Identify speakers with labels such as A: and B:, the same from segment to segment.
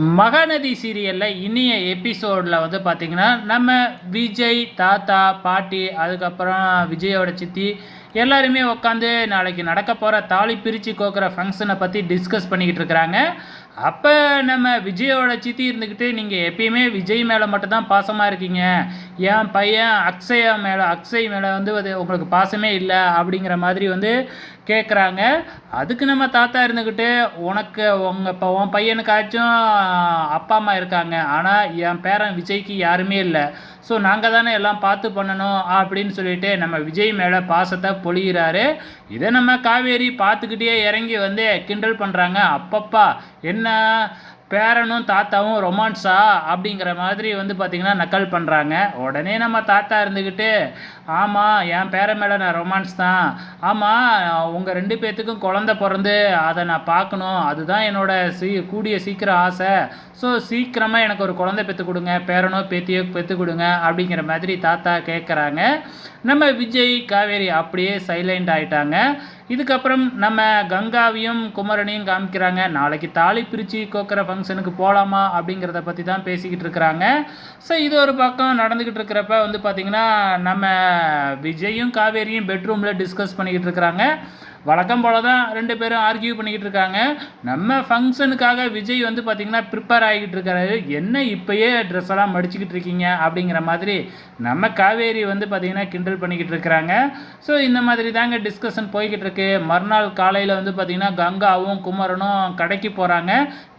A: மகாநதி சீரியலில் இனிய எபிசோடில் வந்து பார்த்திங்கன்னா நம்ம விஜய் தாத்தா பாட்டி அதுக்கப்புறம் விஜயோட சித்தி எல்லாருமே உட்காந்து நாளைக்கு நடக்க போகிற தாலி பிரித்து கோக்குற ஃபங்க்ஷனை பற்றி டிஸ்கஸ் பண்ணிக்கிட்டு இருக்கிறாங்க. அப்போ நம்ம விஜயோட சித்தி இருந்துக்கிட்டு நீங்கள் எப்பயுமே விஜய் மேலே மட்டும்தான் பாசமாக இருக்கீங்க. என் பையன் அக்ஷயா மேலே அக்ஷய் மேலே வந்து அது உங்களுக்கு பாசமே இல்லை அப்படிங்கிற மாதிரி வந்து கேட்குறாங்க அதுக்கு நம்ம தாத்தா இருந்துக்கிட்டு உனக்கு உங்கள் இப்போ உன் பையனுக்காச்சும் அப்பா அம்மா இருக்காங்க. ஆனால் என் பேரன் விஜய்க்கு யாருமே இல்லை. ஸோ நாங்கள் தானே எல்லாம் பார்த்து பண்ணணும் அப்படின்னு சொல்லிட்டு நம்ம விஜய் மேலே பாசத்தை பொழிகிறாரு இதை நம்ம காவேரி பார்த்துக்கிட்டே இறங்கி வந்து கிண்டல் பண்ணுறாங்க அப்பப்பா என்ன? பேரனும் தாத்தாவும் ரொமான்ஸா அப்படிங்கிற மாதிரி வந்து பார்த்திங்கன்னா நக்கல் பண்ணுறாங்க உடனே நம்ம தாத்தா இருந்துக்கிட்டு ஆமாம் என் பேர மேலே நான் ரொமான்ஸ் தான். ஆமாம் உங்கள் ரெண்டு பேர்த்துக்கும் குழந்த பிறந்து அதை நான் பார்க்கணும். அதுதான் என்னோட சீ கூடிய சீக்கிரம் ஆசை. ஸோ சீக்கிரமாக எனக்கு ஒரு குழந்தை பெற்று கொடுங்க. பேரனோ பேத்தியோ பெற்று கொடுங்க. அப்படிங்கிற மாதிரி தாத்தா கேட்குறாங்க நம்ம விஜய் காவேரி அப்படியே சைலண்ட் ஆகிட்டாங்க இதுக்கப்புறம் நம்ம கங்காவையும் குமரனையும் காமிக்கிறாங்க. நாளைக்கு தாலி பிரித்து கோக்கிற ஃபங்க்ஷனுக்கு போகலாமா அப்படிங்கிறத பற்றி தான் பேசிக்கிட்டு இருக்கிறாங்க. ஸோ இது ஒரு பக்கம் நடந்துக்கிட்டு இருக்கிறப்ப வந்து பார்த்திங்கன்னா நம்ம விஜயும் காவேரியும் பெட்ரூமில் டிஸ்கஸ் பண்ணிக்கிட்டு இருக்கிறாங்க. வழக்கம் போல் தான் ரெண்டு பேரும் ஆர்கியூ பண்ணிக்கிட்டு இருக்காங்க. நம்ம ஃபங்க்ஷனுக்காக விஜய் வந்து பார்த்திங்கன்னா ப்ரிப்பேர் ஆகிக்கிட்டு இருக்காரு. என்ன இப்போயே ட்ரெஸ் எல்லாம் மடிச்சுக்கிட்டு இருக்கீங்க அப்படிங்கிற மாதிரி நம்ம காவேரி வந்து பார்த்திங்கன்னா கிண்டல் பண்ணிக்கிட்டு இருக்கிறாங்க ஸோ இந்த மாதிரி தாங்க டிஸ்கஷன் போய்கிட்டு இருக்கு. மறுநாள் காலையில் வந்து பார்த்திங்கன்னா கங்காவும் குமரனும் கடைக்கு போகிறாங்க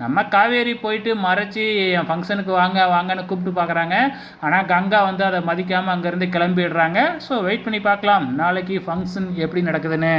A: நம்ம காவேரி போயிட்டு மறைச்சி என் ஃபங்க்ஷனுக்கு வாங்க வாங்கன்னு கூப்பிட்டு பார்க்குறாங்க ஆனால் கங்கா வந்து அதை மதிக்காமல் அங்கேருந்து கிளம்பிடுறாங்க. ஸோ வெயிட் பண்ணி பார்க்கலாம். நாளைக்கு ஃபங்க்ஷன் எப்படி நடக்குதுன்னு.